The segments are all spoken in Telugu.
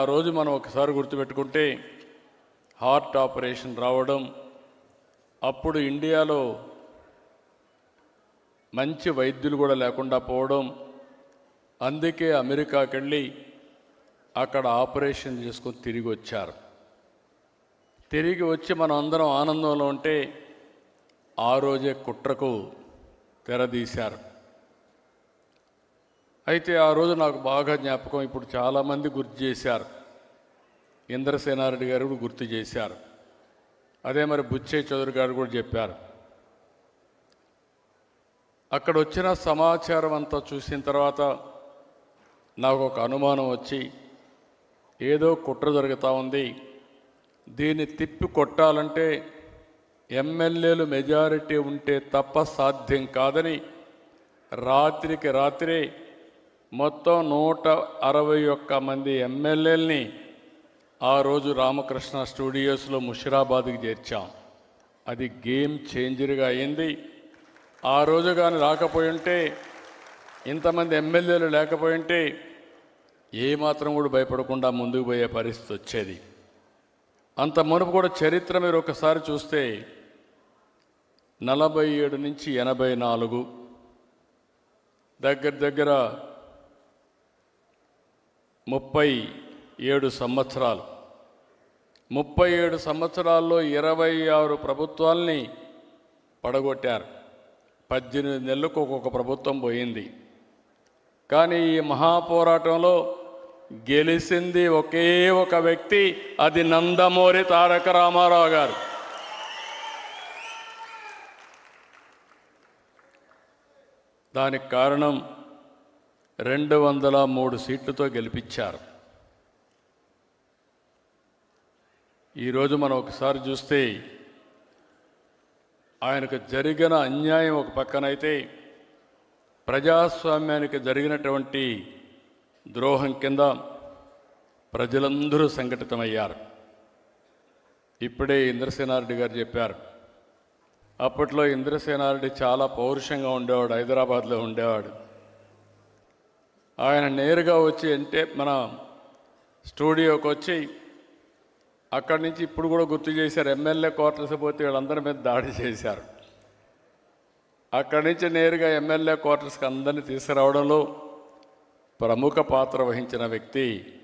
ఆ రోజు మనం ఒకసారి గుర్తుపెట్టుకుంటే హార్ట్ ఆపరేషన్ రావడం అప్పుడు ఇండియాలో మంచి వైద్యులు కూడా లేకుండా పోవడం అందుకే అమెరికాకి వెళ్ళి అక్కడ ఆపరేషన్ చేసుకొని తిరిగి వచ్చారు. తిరిగి వచ్చి మనం అందరం ఆనందంలో ఉంటే ఆ రోజే కుట్రకు తెరదీశారు. అయితే ఆ రోజు నాకు బాగా జ్ఞాపకం. ఇప్పుడు చాలామంది గుర్తు చేశారు. ఇంద్రసేనారెడ్డి గారు కూడా గుర్తు చేశారు. అదే మరి బుచ్చే చౌదరి గారు కూడా చెప్పారు. అక్కడ వచ్చిన సమాచారం అంతా చూసిన తర్వాత నాకు ఒక అనుమానం వచ్చి ఏదో కుట్ర జరుగుతూ ఉంది. దీన్ని తిప్పి కొట్టాలంటే ఎమ్మెల్యేలు మెజారిటీ ఉంటే తప్ప సాధ్యం కాదని రాత్రికి రాత్రి మొత్తం నూట అరవై ఒక్క మంది ఎమ్మెల్యేలని ఆ రోజు రామకృష్ణ స్టూడియోస్లో ముషిరాబాద్కి చేర్చాం. అది గేమ్ చేంజర్గా అయింది. ఆ రోజు కానీ రాకపోయి ఉంటే ఇంతమంది ఎమ్మెల్యేలు లేకపోయి ఉంటే ఏమాత్రం కూడా భయపడకుండా ముందుకు పోయే పరిస్థితి వచ్చేది. అంత మునుపు కూడా చరిత్ర మీరు ఒకసారి చూస్తే నలభై ఏడు నుంచి ఎనభై నాలుగు దగ్గర దగ్గర ముప్పై ఏడు సంవత్సరాలు. ముప్పై ఏడు సంవత్సరాల్లో ఇరవై ఆరు ప్రభుత్వాల్ని పడగొట్టారు. పద్దెనిమిది నెలలకు ఒక్కొక్క ప్రభుత్వం పోయింది. కానీ ఈ మహాపోరాటంలో గెలిచింది ఒకే ఒక వ్యక్తి అది నందమూరి తారక రామారావు గారు. దానికి కారణం రెండు వందల మూడు సీట్లతో గెలిపించారు. ఈరోజు మనం ఒకసారి చూస్తే ఆయనకు జరిగిన అన్యాయం ఒక పక్కనైతే ప్రజాస్వామ్యానికి జరిగినటువంటి ద్రోహం కింద ప్రజలందరూ సంఘటితమయ్యారు. ఇప్పుడే ఇంద్రసేనారెడ్డి గారు చెప్పారు అప్పట్లో ఇంద్రసేనారెడ్డి చాలా పౌరుషంగా ఉండేవాడు హైదరాబాద్లో ఉండేవాడు. ఆయన నేరుగా వచ్చి అంటే మన స్టూడియోకి వచ్చి అక్కడి నుంచి ఇప్పుడు కూడా గుర్తు చేశారు ఎమ్మెల్యే క్వార్టర్స్ పోతే వీళ్ళందరి మీద దాడి చేశారు. అక్కడి నుంచి నేరుగా ఎమ్మెల్యే క్వార్టర్స్కి అందరినీ తీసుకురావడంలో ప్రముఖ పాత్ర వహించిన వ్యక్తి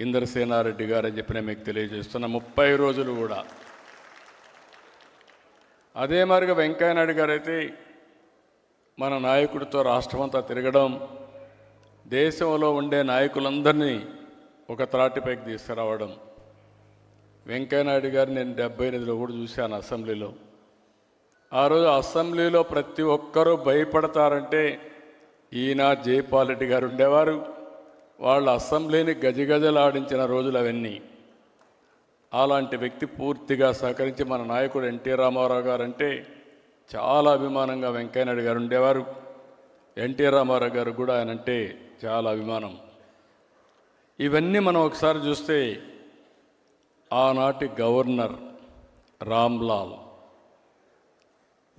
ఇంద్రసేనారెడ్డి గారు అని చెప్పి నేను మీకు తెలియజేస్తున్న. ముప్పై రోజులు కూడా. అదే మరిగా వెంకయ్యనాయుడు గారు అయితే మన నాయకుడితో రాష్ట్రమంతా తిరగడం దేశంలో ఉండే నాయకులందరినీ ఒక త్రాటిపైకి తీసుకురావడం. వెంకయ్యనాయుడు గారు నేను డెబ్బై ఎనిమిదిలో కూడా చూశాను అసెంబ్లీలో. ఆ రోజు అసెంబ్లీలో ప్రతి ఒక్కరూ భయపడతారంటే ఈయన జైపాల్ రెడ్డి గారు ఉండేవారు. వాళ్ళు అసెంబ్లీని గజగజలాడించిన రోజులు అవన్నీ. అలాంటి వ్యక్తి పూర్తిగా సహకరించి మన నాయకుడు ఎన్టీ రామారావు గారు అంటే చాలా అభిమానంగా వెంకయ్యనాయుడు గారు ఉండేవారు. ఎన్టీ రామారావు గారు కూడా ఆయన అంటే చాలా అభిమానం. ఇవన్నీ మనం ఒకసారి చూస్తే ఆనాటి గవర్నర్ రామ్లాల్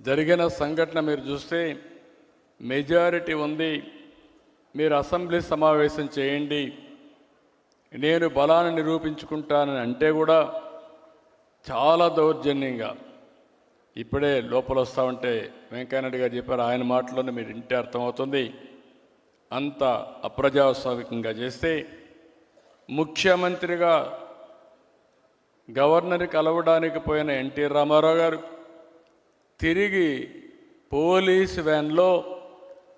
జరిగిన సంఘటన మీరు చూస్తే మెజారిటీ ఉంది మీరు అసెంబ్లీ సమావేశం చేయండి నేను బలాన్ని నిరూపించుకుంటానని అంటే కూడా చాలా దౌర్జన్యంగా. ఇప్పుడే లోపల వస్తా ఉంటే వెంకయ్యనాయుడు గారు చెప్పారు ఆయన మాటలోనే మీరు ఇంటే అర్థమవుతుంది. అంత అప్రజాస్వామికంగా చేస్తే ముఖ్యమంత్రిగా గవర్నర్ కలవడానికి పోయిన ఎన్టీ రామారావు గారు తిరిగి పోలీస్ వ్యాన్లో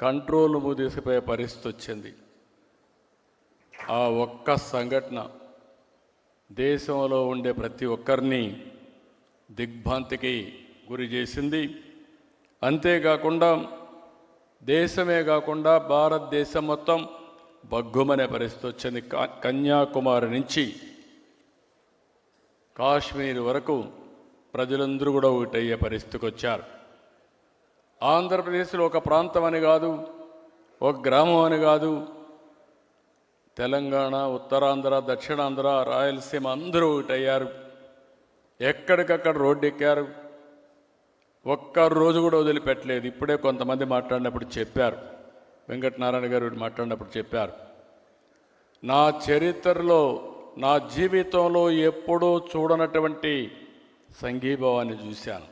కంట్రోల్ తీసుకుపోయే పరిస్థితి వచ్చింది. ఆ ఒక్క సంఘటన దేశంలో ఉండే ప్రతి ఒక్కరిని దిగ్భ్రాంతికి గురి చేసింది. అంతేకాకుండా దేశమే కాకుండా భారతదేశం మొత్తం బగ్గుమనే పరిస్థితి వచ్చింది. కన్యాకుమారి నుంచి కాశ్మీర్ వరకు ప్రజలందరూ కూడా ఒకటయ్యే పరిస్థితికి వచ్చారు. ఆంధ్రప్రదేశ్లో ఒక ప్రాంతం అని కాదు ఒక గ్రామం అని కాదు తెలంగాణ ఉత్తరాంధ్ర దక్షిణాంధ్ర రాయలసీమ అందరూ ఒకటయ్యారు. ఎక్కడికక్కడ రోడ్డు ఎక్కారు ఒక్క రోజు కూడా వదిలిపెట్టలేదు. ఇప్పుడే కొంతమంది మాట్లాడినప్పుడు చెప్పారు. వెంకటనారాయణ గారు మాట్లాడినప్పుడు చెప్పారు. నా చరిత్రలో నా జీవితంలో ఎప్పుడూ చూడనటువంటి సంఘీభావాన్ని చూశాను.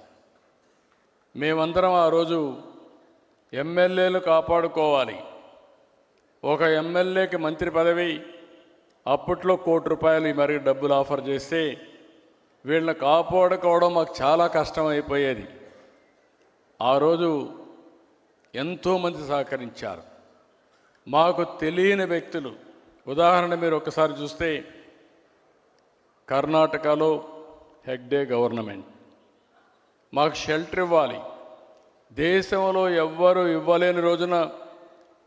మేమందరం ఆ రోజు ఎమ్మెల్యేలు కాపాడుకోవాలి. ఒక ఎమ్మెల్యేకి మంత్రి పదవి అప్పట్లో కోటి రూపాయలు మరి డబ్బులు ఆఫర్ చేస్తే వీళ్ళని కాపాడుకోవడం మాకు చాలా కష్టం అయిపోయేది ఆ రోజు ఎంతోమంది సహకరించారు. మాకు తెలియని వ్యక్తులు. ఉదాహరణ మీరు ఒకసారి చూస్తే కర్ణాటకలో హెగ్డే గవర్నమెంట్. మాకు షెల్టర్ ఇవ్వాలి. దేశంలో ఎవ్వరు ఇవ్వలేని రోజున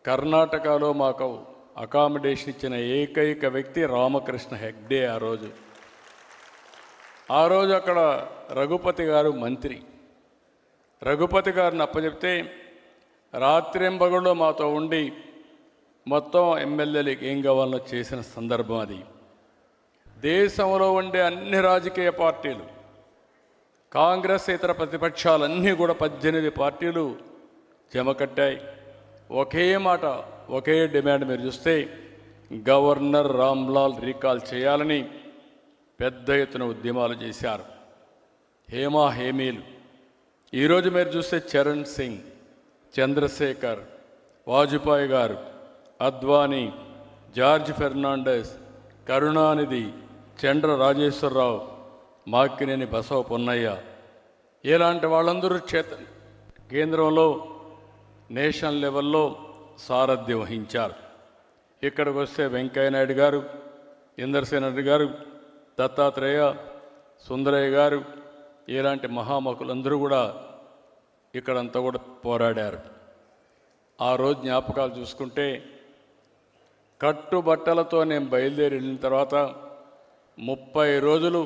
కర్ణాటకలో మాకు అకామిడేషన్ ఇచ్చిన ఏకైక వ్యక్తి రామకృష్ణ హెగ్డే ఆ రోజు. ఆ రోజు అక్కడ రఘుపతి గారు మంత్రి. రఘుపతి గారిని అప్పచెప్తే రాత్రింబగుళ్ళు మాతో ఉండి మొత్తం ఎమ్మెల్యేలకు ఏం కావాలో చేసిన సందర్భం అది. దేశంలో ఉండే అన్ని రాజకీయ పార్టీలు కాంగ్రెస్ ఇతర ప్రతిపక్షాలన్నీ కూడా పద్దెనిమిది పార్టీలు జమ కట్టాయి ఒకే మాట ఒకే డిమాండ్ మీరు చూస్తే గవర్నర్ రామ్లాల్ రీకాల్ చేయాలని పెద్ద ఎత్తున ఉద్యమాలు చేశారు. హేమా హేమీలు. ఈరోజు మీరు చూస్తే చరణ్ సింగ్ చంద్రశేఖర్ వాజ్పేయి గారు అద్వానీ జార్జ్ ఫెర్నాండెస్ కరుణానిధి చండ్ర రాజేశ్వరరావు మాకినేని బసవ పొన్నయ్య. ఇలాంటి వాళ్ళందరూ చేత కేంద్రంలో నేషనల్ లెవెల్లో సారథ్యం వహించారు. ఇక్కడికి వస్తే వెంకయ్య నాయుడు గారు ఇందర్సేనాయుడు రెడ్డి గారు దత్తాత్రేయ సుందరయ్య గారు ఇలాంటి మహామకులందరూ కూడా ఇక్కడంతా కూడా పోరాడారు. ఆ రోజు జ్ఞాపకాలు చూసుకుంటే కట్టుబట్టలతో నేను బయలుదేరి వెళ్ళిన తర్వాత ముప్పై రోజులు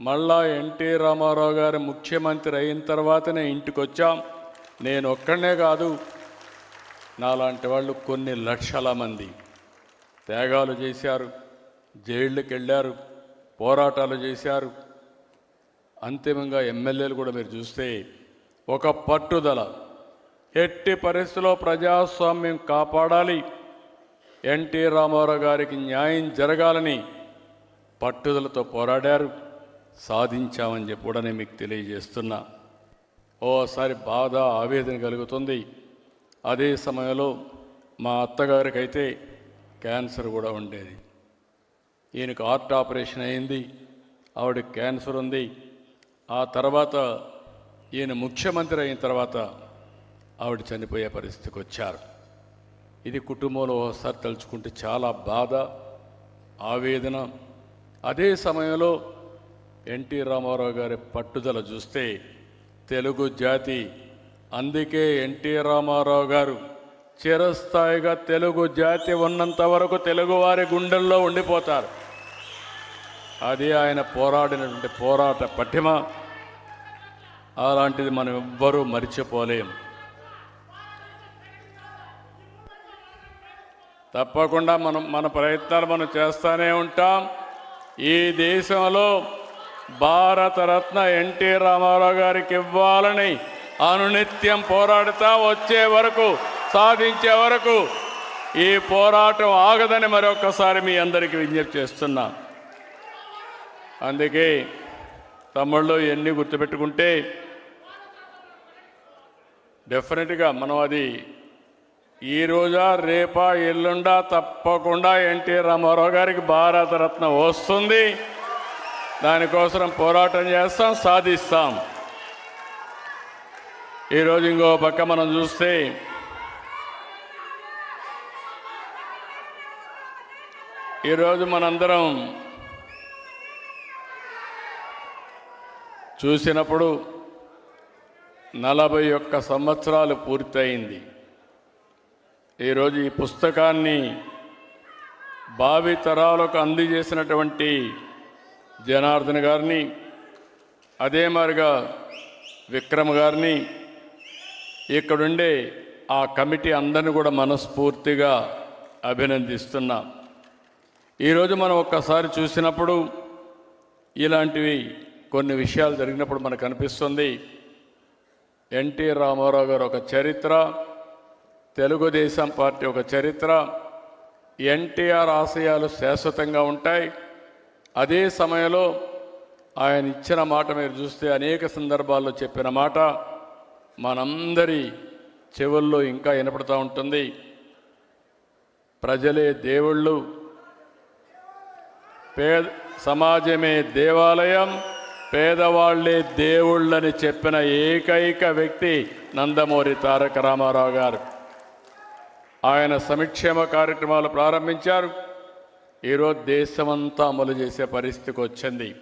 మళ్ళా ఎన్టీ రామారావు గారు ముఖ్యమంత్రి అయిన తర్వాతనే ఇంటికి వచ్చాం నేను ఒక్కడనే కాదు నాలాంటి వాళ్ళు కొన్ని లక్షల మంది త్యాగాలు చేశారు జైళ్ళకి వెళ్ళారు పోరాటాలు చేశారు అంతిమంగా ఎమ్మెల్యేలు కూడా మీరు చూస్తే ఒక పట్టుదల. ఎట్టి పరిస్థితిలో ప్రజాస్వామ్యం కాపాడాలి. ఎన్టీ రామారావు గారికి న్యాయం జరగాలని పట్టుదలతో పోరాడారు. సాధించామని చెప్పి కూడా నేను మీకు తెలియజేస్తున్నా. ఓసారి బాధ ఆవేదన కలుగుతుంది. అదే సమయంలో మా అత్తగారికి అయితే క్యాన్సర్ కూడా ఉండేది. ఈయనకు హార్ట్ ఆపరేషన్ అయింది. ఆవిడ క్యాన్సర్ ఉంది. ఆ తర్వాత ఈయన ముఖ్యమంత్రి అయిన తర్వాత ఆవిడ చనిపోయే పరిస్థితికి వచ్చారు. ఇది కుటుంబంలో ఒకసారి తలుచుకుంటే చాలా బాధ ఆవేదన. అదే సమయంలో ఎన్టీ రామారావు గారి పట్టుదల చూస్తే తెలుగు జాతి అందుకే ఎన్టీ రామారావు గారు చిరస్థాయిగా తెలుగు జాతి ఉన్నంత వరకు తెలుగువారి గుండెల్లో ఉండిపోతారు. అది ఆయన పోరాడినటువంటి పోరాట పటిమ. అలాంటిది మనం ఎవ్వరూ మరిచిపోలేం. తప్పకుండా మనం మన ప్రయత్నాలు మనం చేస్తూనే ఉంటాం. ఈ దేశంలో భారతరత్న ఎన్టీ రామారావు గారికి ఇవ్వాలని అనునిత్యం పోరాడుతా వచ్చే వరకు సాధించే వరకు ఈ పోరాటం ఆగదని మరొకసారి మీ అందరికీ విజ్ఞప్తి చేస్తున్నా. అందుకే తమ్ముళ్ళు ఎన్ని గుర్తుపెట్టుకుంటే డెఫినెట్గా మనం అది ఈ రోజా రేపా ఎల్లుండా తప్పకుండా ఎన్టీ రామారావు గారికి భారతరత్న వస్తుంది. దానికోసం పోరాటం చేస్తాం సాధిస్తాం. ఈరోజు ఇంకో పక్క మనం చూస్తే ఈరోజు మనందరం చూసినప్పుడు నలభై ఒక్క సంవత్సరాలు పూర్తయింది. ఈరోజు ఈ పుస్తకాన్ని భావి తరాలకు అందజేసినటువంటి జనార్దన్ గారిని అదే మారిగా విక్రమ్ గారిని ఇక్కడుండే ఆ కమిటీ అందరిని కూడా మనస్ఫూర్తిగా అభినందిస్తున్నా. ఈరోజు మనం ఒక్కసారి చూసినప్పుడు ఇలాంటివి కొన్ని విషయాలు జరిగినప్పుడు మనకు అనిపిస్తుంది. ఎన్టీ రామారావు గారు ఒక చరిత్ర తెలుగుదేశం పార్టీ ఒక చరిత్ర ఎన్టీఆర్ ఆశయాలు శాశ్వతంగా ఉంటాయి. అదే సమయంలో ఆయన ఇచ్చిన మాట మీరు చూస్తే అనేక సందర్భాల్లో చెప్పిన మాట మనందరి చెవుల్లో ఇంకా వినపడుతూ ఉంటుంది. ప్రజలే దేవుళ్ళు పేద సమాజమే దేవాలయం. పేదవాళ్ళే దేవుళ్ళని చెప్పిన ఏకైక వ్యక్తి నందమూరి తారక రామారావు గారు. ఆయన సంక్షేమ కార్యక్రమాలు ప్రారంభించారు. ఈరోజు దేశమంతా అమలు చేసే పరిస్థితికి వచ్చింది.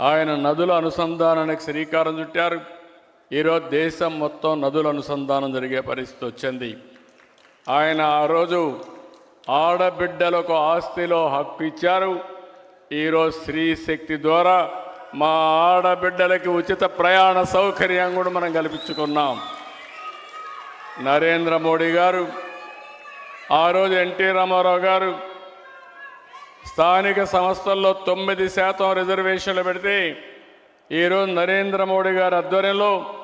ఆయన నదుల అనుసంధానానికి శ్రీకారం చుట్టారు. ఈరోజు దేశం మొత్తం నదుల అనుసంధానం జరిగే పరిస్థితి వచ్చింది. ఆయన ఆ రోజు ఆడబిడ్డలకు ఆస్తిలో హక్కు ఇచ్చారు. ఈరోజు స్త్రీ శక్తి ద్వారా మా ఆడబిడ్డలకి ఉచిత ప్రయాణ సౌకర్యం కూడా మనం కల్పించుకున్నాం. నరేంద్ర మోడీ గారు ఆ రోజు ఎన్టీ రామారావు గారు స్థానిక సంస్థల్లో తొమ్మిది శాతం రిజర్వేషన్లు పెడితే ఈరోజు నరేంద్ర మోడీ గారి ఆధ్వర్యంలో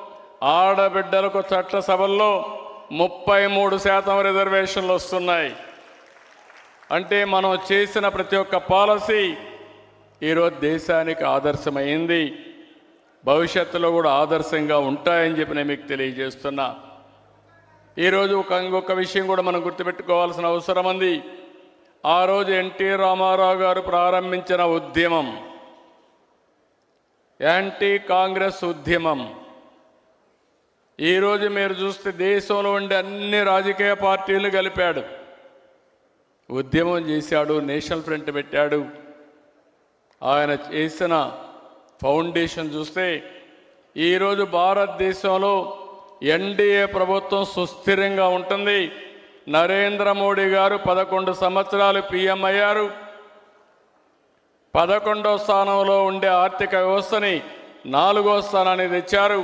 ఆడబిడ్డలకు చట్టసభల్లో ముప్పై మూడు శాతం రిజర్వేషన్లు వస్తున్నాయి. అంటే మనం చేసిన ప్రతి ఒక్క పాలసీ ఈరోజు దేశానికి ఆదర్శమైంది. భవిష్యత్తులో కూడా ఆదర్శంగా ఉంటాయని చెప్పి నేను మీకు తెలియజేస్తున్నా. ఈరోజు ఒక ఇంకొక విషయం కూడా మనం గుర్తుపెట్టుకోవాల్సిన అవసరం ఉంది. ఆ రోజు ఎన్టీ రామారావు గారు ప్రారంభించిన ఉద్యమం యాంటీ కాంగ్రెస్ ఉద్యమం. ఈరోజు మీరు చూస్తే దేశంలో ఉండే అన్ని రాజకీయ పార్టీలు కలిపాడు ఉద్యమం చేశాడు నేషనల్ ఫ్రంట్ పెట్టాడు. ఆయన చేసిన ఫౌండేషన్ చూస్తే ఈరోజు భారతదేశంలో ఎన్డీఏ ప్రభుత్వం సుస్థిరంగా ఉంటుంది. నరేంద్ర మోడీ గారు పదకొండు సంవత్సరాలు పీఎం అయ్యారు. పదకొండో స్థానంలో ఉండే ఆర్థిక వ్యవస్థని నాలుగో స్థానాన్ని తెచ్చారు.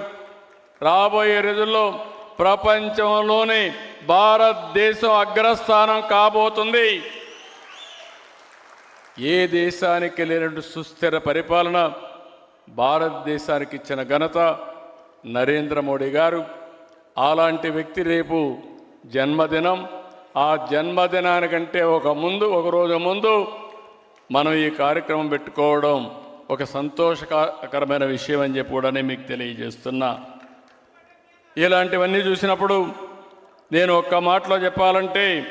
రాబోయే రోజుల్లో ప్రపంచంలోనే భారతదేశం అగ్రస్థానం కాబోతుంది. ఏ దేశానికి లేనటువంటి సుస్థిర పరిపాలన భారతదేశానికి ఇచ్చిన ఘనత నరేంద్ర మోడీ గారు. అలాంటి వ్యక్తి రేపు జన్మదినం. ఆ జన్మదినానికంటే ఒక ముందు ఒక రోజు ముందు మనం ఈ కార్యక్రమం పెట్టుకోవడం ఒక సంతోషకరమైన విషయం అని చెప్పి కూడా మీకు తెలియజేస్తున్నా. ఇలాంటివన్నీ చూసినప్పుడు నేను ఒక్క మాటలో చెప్పాలంటే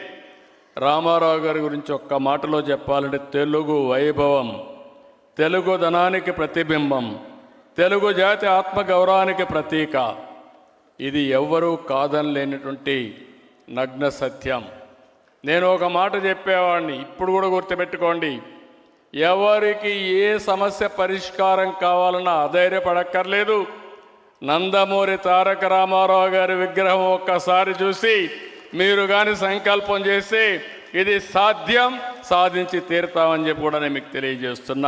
రామారావు గారి గురించి ఒక్క మాటలో చెప్పాలంటే తెలుగు వైభవం తెలుగు ధనానికి ప్రతిబింబం తెలుగు జాతి ఆత్మగౌరవానికి ప్రతీక. ఇది ఎవ్వరూ కాదనలేనటువంటి నగ్న సత్యం. నేను ఒక మాట చెప్పేవాడిని ఇప్పుడు కూడా గుర్తుపెట్టుకోండి. ఎవరికి ఏ సమస్య పరిష్కారం కావాలన్నా అధైర్యపడక్కర్లేదు. నందమూరి తారక రామారావు గారి విగ్రహం ఒక్కసారి చూసి మీరు కానీ సంకల్పం చేస్తే ఇది సాధ్యం సాధించి తీరుతామని చెప్పి కూడా నేను మీకు తెలియజేస్తున్నా.